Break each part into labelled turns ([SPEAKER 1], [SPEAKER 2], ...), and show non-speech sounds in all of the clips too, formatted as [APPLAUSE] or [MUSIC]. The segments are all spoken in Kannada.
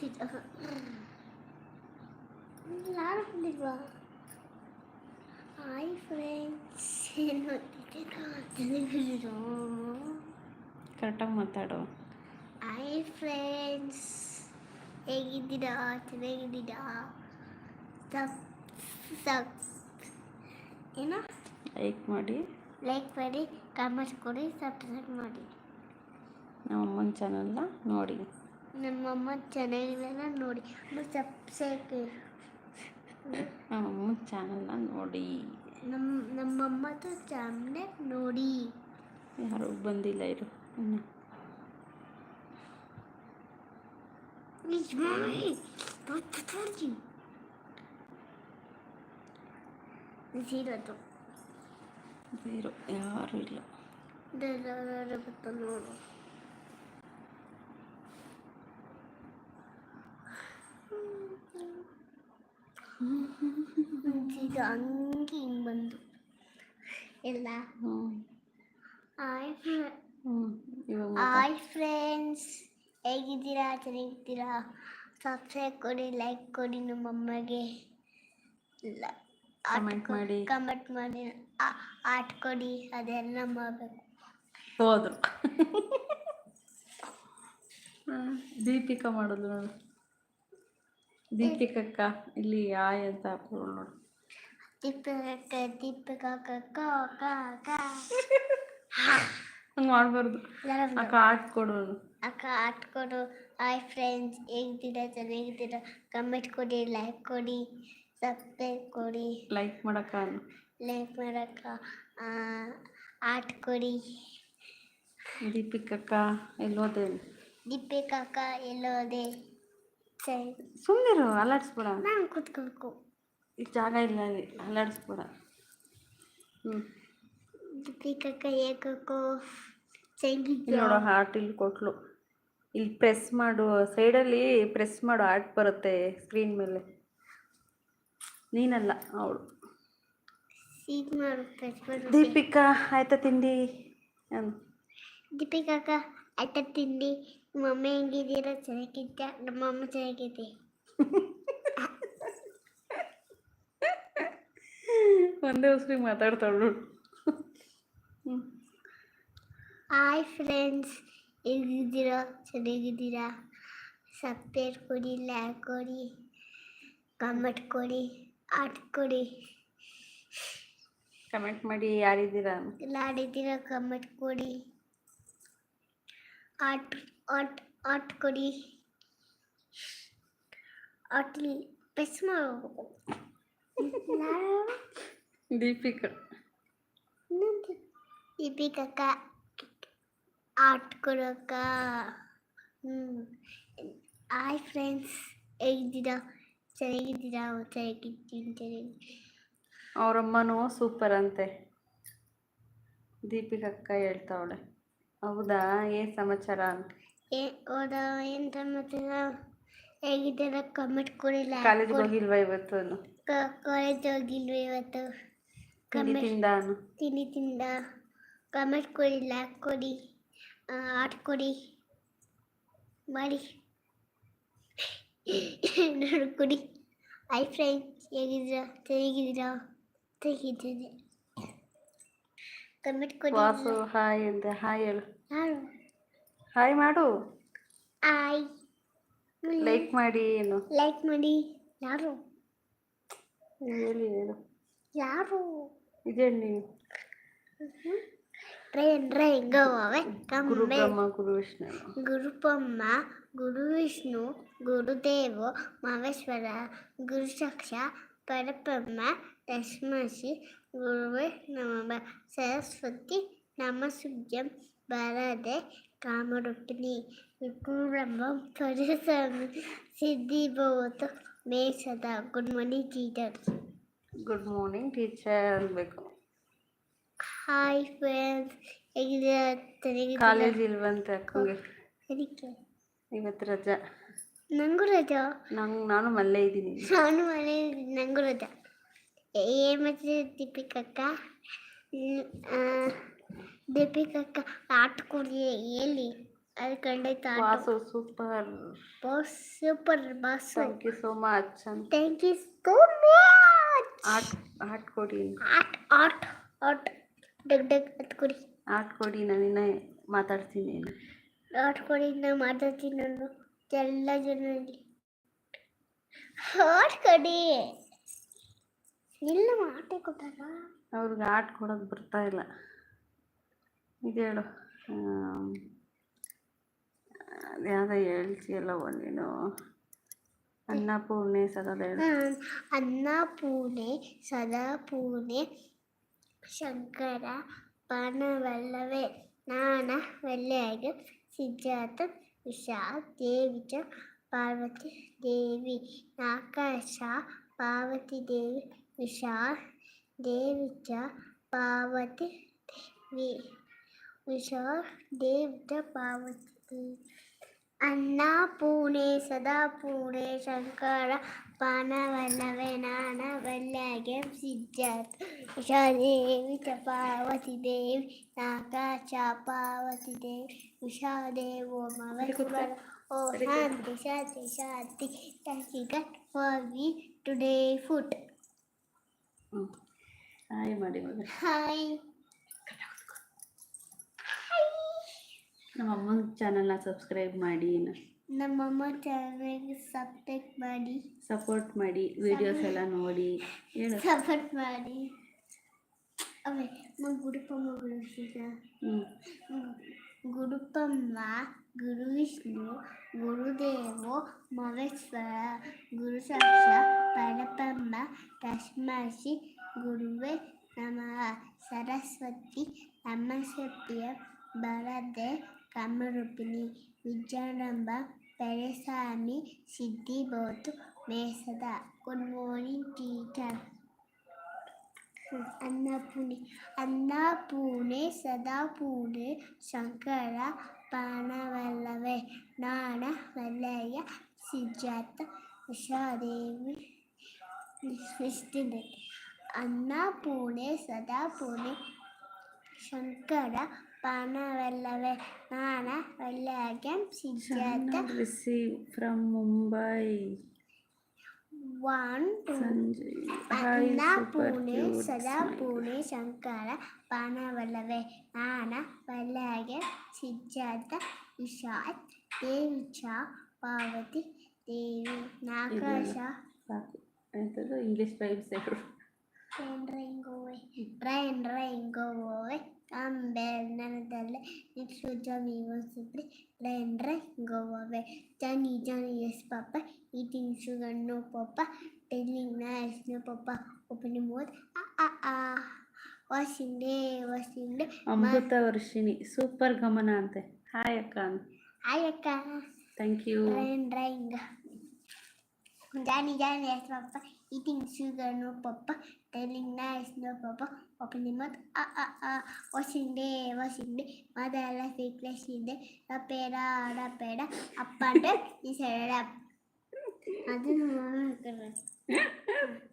[SPEAKER 1] ಓದ್ತಿದ್ದ ನಾನು ಬಂದಿಲ್ವಾ? ಹಾಯ್ ಫ್ರೆಂಡ್ಸ್ ಏನು ಓದ್ತಿದ್ದೀರಾ
[SPEAKER 2] ಕರೆಕ್ಟಾಗಿ ಮಾತಾಡು.
[SPEAKER 1] ಹಾಯ್ ಫ್ರೆಂಡ್ಸ್ ಹೇಗಿದ್ದೀರಾ? ಚೆನ್ನಾಗಿದ್ದೀರಾ? ಸಬ್ ಸಬ್ ಏನೋ?
[SPEAKER 2] ಲೈಕ್ ಮಾಡಿ.
[SPEAKER 1] ಲೈಕ್ ಮಾಡಿ ಕಾಮೆಂಟ್ ಕೊಡಿ ಸಬ್ಸ್ಕ್ರೈಬ್ ಮಾಡಿ.
[SPEAKER 2] ನಮ್ಮ ಅಮ್ಮನ ಚಾನಲ್ನ ನೋಡಿ.
[SPEAKER 1] ನಮ್ಮಮ್ಮ ಚೆನ್ನಾಗಿಲ್ಲ ನೋಡಿ ಸಬ್ಸ್ಕ್ರೈಬ್
[SPEAKER 2] ನಮ್ಮ ಅಮ್ಮನ ಚಾನಲ್ನ ನೋಡಿ
[SPEAKER 1] ನಮ್ಮ ನಮ್ಮಮ್ಮದು ಚಾನಲ್ ನೋಡಿ
[SPEAKER 2] ಯಾರೂ ಬಂದಿಲ್ಲ ಇರು ಇನ್ನು
[SPEAKER 1] ಜೀರೋದು
[SPEAKER 2] ಝೀರೋ ಯಾರೂ ಇಲ್ಲ
[SPEAKER 1] ಗೊತ್ತ ನೋಡು ಇದು ಹಂಗೆ ಹಿಂಗೆ ಬಂದು. ಎಲ್ಲ
[SPEAKER 2] ಹ್ಞೂ
[SPEAKER 1] ಹಾಯ್
[SPEAKER 2] ಇವಾಗ.
[SPEAKER 1] ಹಾಯ್ ಫ್ರೆಂಡ್ಸ್ ಹೇಗಿದ್ದೀರಾ? ಚೆನ್ನಾಗಿದ್ದೀರಾ? ಸಬ್ಸ್ಕ್ರೈಬ್ ಕೊಡಿ ಲೈಕ್ ಕೊಡಿ ನಮ್ಮ ಅಮ್ಮಗೆ.
[SPEAKER 2] ಇಲ್ಲ ಕಮೆಂಟ್ ಮಾಡಿ.
[SPEAKER 1] ಕಮೆಂಟ್ ಮಾಡಿ. ಆಟ ಕೊಡಿ ಅದೆಲ್ಲ ಮಾಡಬೇಕು.
[SPEAKER 2] ಹೋದ್ರು. ದೀಪಿಕಾ ಮಾಡೋದು ನೋಡು ದೀಪಿಕಕ್ಕ ಇಲ್ಲಿ ಆಯ್ ಅಂತ ಹಾಕೋಳು ನೋಡು
[SPEAKER 1] ದೀಪಿಕ ದೀಪಿಕ ಕಕ್ಕ ಕಕ್ಕ
[SPEAKER 2] ಹಂಗೆ ಮಾಡಬಾರ್ದು. ಅಕ್ಕ ಆಟ ಕೊಡು.
[SPEAKER 1] ಅಕ್ಕ ಆಟ ಕೊಡು. ಹಾಯ್ ಫ್ರೆಂಡ್ಸ್ ಹೇಗಿದ್ದೀರಾ? ಚೆನ್ನಾಗಿದ್ದೀರಾ ಕಮೆಂಟ್ ಕೊಡಿ ಲೈಕ್ ಕೊಡಿ ಸಬ್ಸ್ಕ್ರೈಬ್ ಕೊಡಿ.
[SPEAKER 2] ಲೈಕ್ ಮಾಡಕ್ಕ
[SPEAKER 1] ಲೈಕ್ ಮಾಡಕ್ಕ ಆಟ ಕೊಡಿ.
[SPEAKER 2] ದೀಪಿಕಕ್ಕ ಎಲ್ಲೋದೆ.
[SPEAKER 1] ದೀಪಿಕ ಅಕ್ಕ ಎಲ್ಲೋದೆ. ಸರಿ.
[SPEAKER 2] ಸುಮ್ಮನಿರು ಅಲ್ಲಾಡಿಸ್ಬೇಡ.
[SPEAKER 1] ನಾನು ಕೂತ್ಕೋಬೇಕು.
[SPEAKER 2] ಈಗ ಜಾಗ ಇಲ್ಲ ಅಲ್ಲಿ ಅಲ್ಲಾಡಿಸ್ಬೋದ ಹ್ಞೂ
[SPEAKER 1] ಏಕಕ್ಕೋ
[SPEAKER 2] ಇಲ್ಲಿ ನೋಡು ಹಾರ್ಟ್ ಇಲ್ಲಿ ಕೊಟ್ಲು. ಇಲ್ಲಿ ಪ್ರೆಸ್ ಮಾಡು ಸೈಡಲ್ಲಿ ಪ್ರೆಸ್ ಮಾಡು ಹಾರ್ಟ್ ಬರುತ್ತೆ ಸ್ಕ್ರೀನ್ ಮೇಲೆ. ನೀನಲ್ಲ ಅವಳು. ದೀಪಿಕಾ ಆಯ್ತಾ ತಿಂಡಿ?
[SPEAKER 1] ದೀಪಿಕಾ ಅಕ್ಕ ಆಯ್ತಾ ತಿಂಡಿ? ಮಮ್ಮಿ ಹೆಂಗಿದ್ದೀರಾ? ಚೆನ್ನಾಗಿದ್ದ ನಮ್ಮ ಅಮ್ಮ ಚೆನ್ನಾಗಿದೆ. [LAUGHS]
[SPEAKER 2] ಒಂದೇ ಉಸ್ರಿಗೆ ಮಾತಾಡ್ತಾಳು
[SPEAKER 1] ಹಾಯ್ ಫ್ರೆಂಡ್ಸ್ ಹೇಗಿದ್ದೀರಾ? ಚೆನ್ನಾಗಿದ್ದೀರಾ? ಸಬ್ಸ್ಕ್ರೈಬ್ ಕೊಡಿ ಲೈಕ್ ಕೊಡಿ ಕಮೆಂಟ್ ಕೊಡಿ ಆರ್ಟ್ ಕೊಡಿ.
[SPEAKER 2] ಕಮೆಂಟ್ ಮಾಡಿ ಯಾರಿದ್ದೀರಾ?
[SPEAKER 1] ಲಾಡಿದ್ದೀರಾ ಕಮೆಂಟ್ ಕೊಡಿ. ಆರ್ಟ್ ಆಟ್ ಆಟ್ ಕೊಡಿ. ಆಟ್ ಪೆಸ್ ಮಾಡಬೇಕು [LAUGHS]
[SPEAKER 2] ದೀಪಿಕಾ.
[SPEAKER 1] ದೀಪಿಕಕ್ಕ ಆಟ್ ಕೊಡೋಕ್ಕ ಹ್ಞೂ ಹಾಯ್ ಫ್ರೆಂಡ್ಸ್ ಹೇಗಿದ್ದೀರಾ? ಚೆನ್ನಾಗಿದ್ದೀರಾ? ಚೆನ್ನಾಗಿದ್ದೀನಿ ಚೆನ್ನಾಗಿ
[SPEAKER 2] ಅವರಮ್ಮನೂ ಸೂಪರ್ ಅಂತೆ. ದೀಪಿಕಕ್ಕ ಹೇಳ್ತಾವಳೆ. ಹೌದಾ? ಏನು ಸಮಾಚಾರ? ಅಂತ
[SPEAKER 1] ಏ ಹೌದ ಏನು ಸಮಾಚಾರ? ಹೇಗಿದ್ದೀರಾ? ಕಮೆಂಟ್ ಕೊಡಿಲ್ಲ
[SPEAKER 2] ಕಾಲೇಜ್ಗೆ ಹೋಗಿಲ್ವಾ ಇವತ್ತು?
[SPEAKER 1] ಕಾಲೇಜ್ ಹೋಗಿಲ್ವ ಇವತ್ತು?
[SPEAKER 2] ತಿಂಡಿ ತಿಂದಾನು?
[SPEAKER 1] ತಿಂಡಿ ತಿಂದ. ಕಮೆಂಟ್ ಕೊಡಿ ಲೈಕ್ ಕೊಡಿ ಆಟ ಕೊಡಿ. ಮಾಡಿ. ನೋಡಿ ಕೊಡಿ. ಐ ಫ್ರೆಂಡ್ಸ್ ಹೇಗಿದ್ದೀರಾ? ಚೆನ್ನಾಗಿದ್ದೀರಾ? ಚೆನ್ನಾಗಿದ್ದೇನೆ. ಕಮೆಂಟ್ ಕೊಡಿ.
[SPEAKER 2] ವಾಸು ಹಾಯ್ ಅಂತ ಹಾಯ್ ಹೇಳು. ಹಾಯ್ ಮಾಡು.
[SPEAKER 1] ಆಯ್
[SPEAKER 2] ಲೈಕ್ ಮಾಡಿ ಏನು?
[SPEAKER 1] ಲೈಕ್ ಮಾಡಿ. ಯಾರು?
[SPEAKER 2] ಹೇಳಿ ಹೇಳು.
[SPEAKER 1] ಯಾರು? ఇదండి ట్రైన్లో ఇంకా
[SPEAKER 2] పోవే
[SPEAKER 1] గురు
[SPEAKER 2] బ్రహ్మ గురు విష్ణు
[SPEAKER 1] గురుపమ్మ గురు విష్ణు గురుదేవ మహేశ్వర గురు సాక్ష పరబ్రహ్మ తస్మసి గురువే నమ సరస్వతి నమసుభ్యం భరదే కామరూపిణి విక్రూరంభం పరిశ్రమ సిద్ధి భవతు మే సదా good morning teachers
[SPEAKER 2] good morning teacher ಅನ್ಬೇಕು
[SPEAKER 1] ಹಾಯ್ ಫ್ರೆಂಡ್ಸ್ ಹೇಗಿದೆ
[SPEAKER 2] ಕಾಲೇಜ್ ಇಲ್ವಂತೆ ಅಕ್ಕಂಗೆ?
[SPEAKER 1] ಅದಕ್ಕೆ
[SPEAKER 2] ಇವತ್ತು ರಜಾ.
[SPEAKER 1] ನಂಗೂ ರಜಾ?
[SPEAKER 2] ನಂಗೆ ನಾನು ಮಲ್ಲೇ ಇದ್ದೀನಿ.
[SPEAKER 1] ನಾನು ಮನೆ ನಂಗೂ ರಜಾ. ಏನು ಮತ್ತೆ ದೀಪಿಕ ಅಕ್ಕ ದೀಪಿಕ ಅಕ್ಕ ಆಟ ಕೊಡಿ ಎಲ್ಲಿ? ಅದು ಖಂಡಿತ
[SPEAKER 2] boss
[SPEAKER 1] super super
[SPEAKER 2] boss thank you so much
[SPEAKER 1] thank you so much
[SPEAKER 2] ಆಟ್ ಆಟ್ ಕೊಡಿ.
[SPEAKER 1] ಆಟ್ ಆಟ್ ಆಟ್. ಡಗ್ ಡಗ್ ಅದು ಕೊಡಿ.
[SPEAKER 2] ಆಟ್ ಕೊಡಿ ನಾನಿನ್ನ ಮಾತಾಡ್ತೀನಿ.
[SPEAKER 1] ಆಟ್ ಕೊಡಿ ನಾ ಮಾತಾಡ್ತೀನಿ ನಾನು. ಎಲ್ಲ ಜನರಲ್ಲಿ ಆಟ್ ಕೊಡಿ. ಇಲ್ಲ ಆಟೆ ಕೊಟ್ಟಾರ
[SPEAKER 2] ಅವ್ರಿಗೆ ಆಟ್ ಕೊಡೋದು ಬರ್ತಾ ಇಲ್ಲ. ಇದೇಳು ಹೇಳು. ಅದ್ಯಾವುದೋ ಹೇಳ್ತೀಯಲ್ಲ ನೀನು? अन्ना पूर्णे
[SPEAKER 1] सदा दयाळ अन्ना पूर्णे सदा पूर्णे ശങ്കര പണവല്ലവേ നാണ വെള്ളയകം സിദ്ധാർത്ഥം വിശാ ദേവിച്ച പാർവതി ദേവി നാക്കശ പാർവതി ദേവി വിശാ ദേവിച്ച പാർവതി വിശാ ദേവിച്ച പാർവതി ദേവി. ಅನ್ನ ಪೂಣೆ ಸದಾ ಪೂಣೆ ಶಂಕರ ಪಾನವಲ್ಲವೇ ನಾನ ವಲ್ಯಾಗೆ ಸಿದ್ಧಾರ್ಥ ಉಷಾದೇವಿ ಚ ಪಾರ್ವತಿ ದೇವಿ ನಾಕಾಚ ಪಾರ್ವತಿ ದೇವಿ ಉಷಾದೇವೋ ಮವಸ್ವರ ಓ ಶಾಂತಿ ಶಾಂತಿ ಶಾಂತಿ thank you got for we today food
[SPEAKER 2] ಹ್ಞೂ ಹಾಯ್ ಮಾಡಿ ಮಗ
[SPEAKER 1] ಹಾಯ್
[SPEAKER 2] ನಮ್ಮ ಅಮ್ಮನ ಚಾನಲ್ನ ಸಬ್ಸ್ಕ್ರೈಬ್ ಮಾಡಿ
[SPEAKER 1] ನಮ್ಮಮ್ಮ ಚಾನಲ್ಗೆ ಸಬ್ಸ್ಕ್ರೈಬ್ ಮಾಡಿ
[SPEAKER 2] ಸಪೋರ್ಟ್ ಮಾಡಿ ವಿಡಿಯೋಸ್ ಎಲ್ಲ ನೋಡಿ ಹೇಳು
[SPEAKER 1] ಸಪೋರ್ಟ್ ಮಾಡಿ ಅವೇ ಗುಡುಪಮ್ಮ ಗುರುಸಿದ
[SPEAKER 2] ಹ್ಞೂ
[SPEAKER 1] ಗುಡುಪಮ್ಮ ಗುರು ವಿಷ್ಣು ಗುರುದೇವೋ ಮಹೇಶ್ವರ ಗುರು ಸಾಕ್ಷ ಪರಪಮ್ಮ ತಸ್ಮಾಸಿ ಗುರುವೇ ನಮಃ ಸರಸ್ವತಿ ಅಮ್ಮಶಕ್ತಿಯ ಬರದೆ ಕಮರೂಪಿಣಿ ವಿಜಯರಂಭ ಪೆರೆಸ್ವಾಮಿ ಸಿದ್ಧಿ both ಮೇಸದ good morning teacher Annapurne Annapurne ಸದಾಪೂರ್ಣೆ Shankara ಪಾನವಲ್ಲವೇ ನಾಣ ವಲಯ ಸಿದ್ಧಾರ್ಥ ಉಷಾದೇವಿ ವಿಷ್ಣುದೆ ಅನ್ನಪೂರ್ಣೆ ಸದಾಪೂರ್ಣೆ ಶಂಕರ ಪಾನವಲ್ಲವೇ ನಾಣ ವಲಯ Siddhartha
[SPEAKER 2] receive from Mumbai
[SPEAKER 1] one to
[SPEAKER 2] Sanjay hi
[SPEAKER 1] ಅನ್ನ
[SPEAKER 2] ಸೂಪರ್
[SPEAKER 1] ಪೂಣೆ
[SPEAKER 2] ಕ್ಯೂಟ್
[SPEAKER 1] ಸದಾ ಪೂಣೆ ಶಂಕರ ಪಾನವಲ್ಲವೇ ನಾನ ವಲ್ಲಗೆ ಸಿದ್ಧಾರ್ಥ ವಿಷಾತ್ ದೇವಿ ಚ ಪಾರ್ವತಿ ದೇವಿ ನಾಕಾಶ
[SPEAKER 2] ಸಾಕು ಎಂಥದ್ದು ಇಂಗ್ಲೀಷ್ ವೈಬ್ಸ್ ಹೇಳು
[SPEAKER 1] train rain go away train rain go away Ambe ನನದಲ್ಲೇ next ಜಾನಿ ಸಿಗ್ರಿ train rain go away Johny Johny yes papa eating sugar no papa telling nice no papa opening mouth ah ah washing day washing
[SPEAKER 2] day Amrutha Varshini super ಗಮನ ಅಂತೆ ಹಾಯ್ ಅಕ್ಕ
[SPEAKER 1] ಆಯಕ್ಕ
[SPEAKER 2] thank you
[SPEAKER 1] Daddy, daddy, that's my papa. Eating sugar, no papa. Telling nice, no papa. Opening mouth, ah, ah, ah. Washing day, washing day. Mother, I love it, flashing day. Rapeda, rapeda. Up and up, he said up.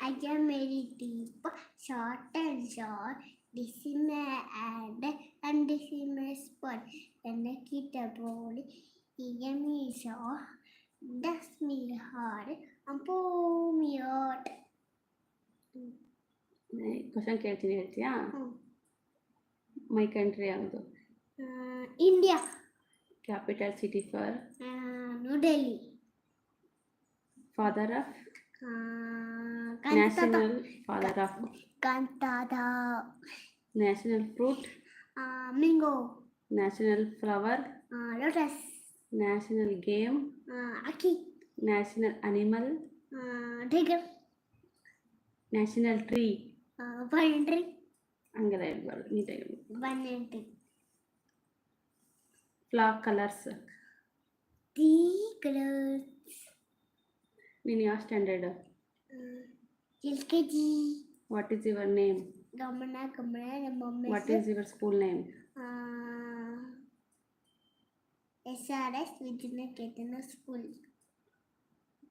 [SPEAKER 1] I am very deep, short and short, decimal and and decimal spot. Then I keep the body, he gave me so, that's me hard. Me hot
[SPEAKER 2] question ಕೇಳ್ತೀನಿ ಹೇಳ್ತೀಯಾ ಮೈ ಕಂಟ್ರಿ ಯಾವುದು
[SPEAKER 1] India
[SPEAKER 2] capital city for
[SPEAKER 1] New Delhi
[SPEAKER 2] father of
[SPEAKER 1] ಕಾಂತಾದ
[SPEAKER 2] national father of
[SPEAKER 1] ಕಾಂತಾದ
[SPEAKER 2] national fruit
[SPEAKER 1] mango
[SPEAKER 2] national flower
[SPEAKER 1] lotus
[SPEAKER 2] national game
[SPEAKER 1] hockey
[SPEAKER 2] national animal
[SPEAKER 1] tiger
[SPEAKER 2] national tree
[SPEAKER 1] banyan
[SPEAKER 2] ಹಂಗೆಲ್ಲ ಹೇಳ್ಬಾರ್ದು ನೀಟಾಗಿ ಹೇಳ್ಬೇಕು
[SPEAKER 1] ಬನ್ನೆಂಟಿ
[SPEAKER 2] ಫ್ಲಾಗ್ ಕಲರ್ಸ್
[SPEAKER 1] ತ್ರೀ ಕಲರ್ಸ್
[SPEAKER 2] ನೀನು ಯಾವ standard
[SPEAKER 1] L K G
[SPEAKER 2] what is your name
[SPEAKER 1] ಗಮನ ಗಮನ ನಮ್ಮ
[SPEAKER 2] what is your school name
[SPEAKER 1] S R S Vidyaniketana school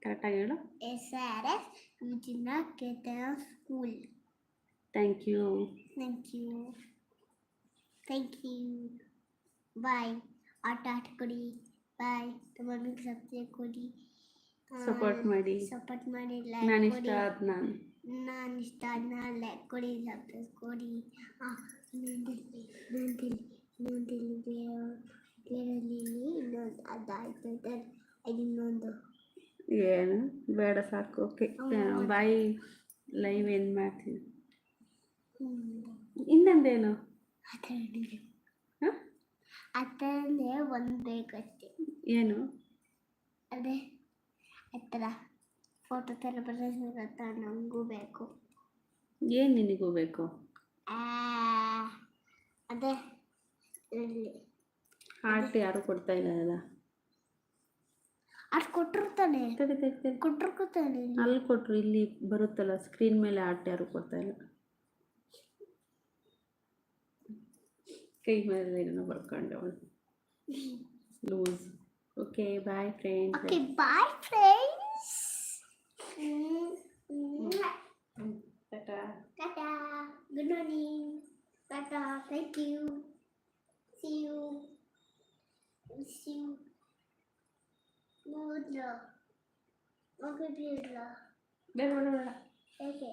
[SPEAKER 2] ಕರೆಕ್ಟಾಗಿ ಹೇಳು
[SPEAKER 1] S R S Vidyaniketana school
[SPEAKER 2] thank you
[SPEAKER 1] thank you thank you bye ಆಟ ಆಡ್ಕೊಡಿ ಬಾಯ್ ಮಮ್ಮಿಗೆ ಸಬ್ಸ್ಕ್ರೈಬ್ ಕೊಡಿ
[SPEAKER 2] ಸಪೋರ್ಟ್ ಮಾಡಿ
[SPEAKER 1] ಸಪೋರ್ಟ್ ಮಾಡಿ
[SPEAKER 2] ನಾನು
[SPEAKER 1] ಲೈಕ್
[SPEAKER 2] ಇಷ್ಟ
[SPEAKER 1] ಕೊಡಿ
[SPEAKER 2] ಆದ ನಾನು
[SPEAKER 1] ನಾನು ಇಷ್ಟ ಅದನ್ನ ಲೈಕ್ ಕೊಡಿ ಸಬ್ಸ್ಕ್ರೈಬ್ ಕೊಡಿ ಇನ್ನೊಂದಲ್ಲಿ ಇನ್ನೊಂದಲ್ಲಿ ಇನ್ನೊಂದಲ್ಲಿ ಬೇರಲ್ಲಿ ಇನ್ನೊಂದು ಅದಾಯ್ತು ಅದು ಇನ್ನೊಂದು
[SPEAKER 2] ಏನು? ಬೇಡ ಸಾಕು. ಓಕೆ. ಬಾಯಿ ಲೈವ್ ಏನು ಮಾಡ್ತೀನಿ. ಇನ್ನೊಂದೇನು?
[SPEAKER 1] ಥರನೇ ಒಂದು ಬೇಕಷ್ಟೆ
[SPEAKER 2] ಏನು?
[SPEAKER 1] ಅದೇ ಆ ಥರ ಫೋಟೋ ಥರ ಬರೋದ ನನಗೂ ಬೇಕು.
[SPEAKER 2] ಏನು ನಿನಗೂ ಬೇಕು?
[SPEAKER 1] ಅದೇ ಇಲ್ಲಿ.
[SPEAKER 2] ಹಾರ್ಟ್ ಯಾರು ಕೊಡ್ತಾ ಇದ್ದಾರಲ್ಲ?
[SPEAKER 1] ಅದು ಕೊಟ್ಟಿರ್ತಾನೆ
[SPEAKER 2] ತಡಿ ತಡಿ ತಡಿ
[SPEAKER 1] ಕೊಟ್ಟಿರ್ತಾನೆ
[SPEAKER 2] ಅಲ್ಲಿ ಕೊಟ್ರು ಇಲ್ಲಿ ಬರುತ್ತಲ್ಲ ಸ್ಕ್ರೀನ್ ಮೇಲೆ ಆರ್ಟ್ ಯಾರು ಕೊಡ್ತಾ ಇಲ್ಲ ಕೈ ಮೇಲೆ ಏನೋ ಬರ್ಕೊಂಡೆ ಅವಳು loose
[SPEAKER 1] okay bye friends
[SPEAKER 2] okay
[SPEAKER 1] bye friends tata tata good morning tata thank you see you see you
[SPEAKER 2] മൂന്നോ നമുക്ക് വേണ്ട
[SPEAKER 1] വേണ്ട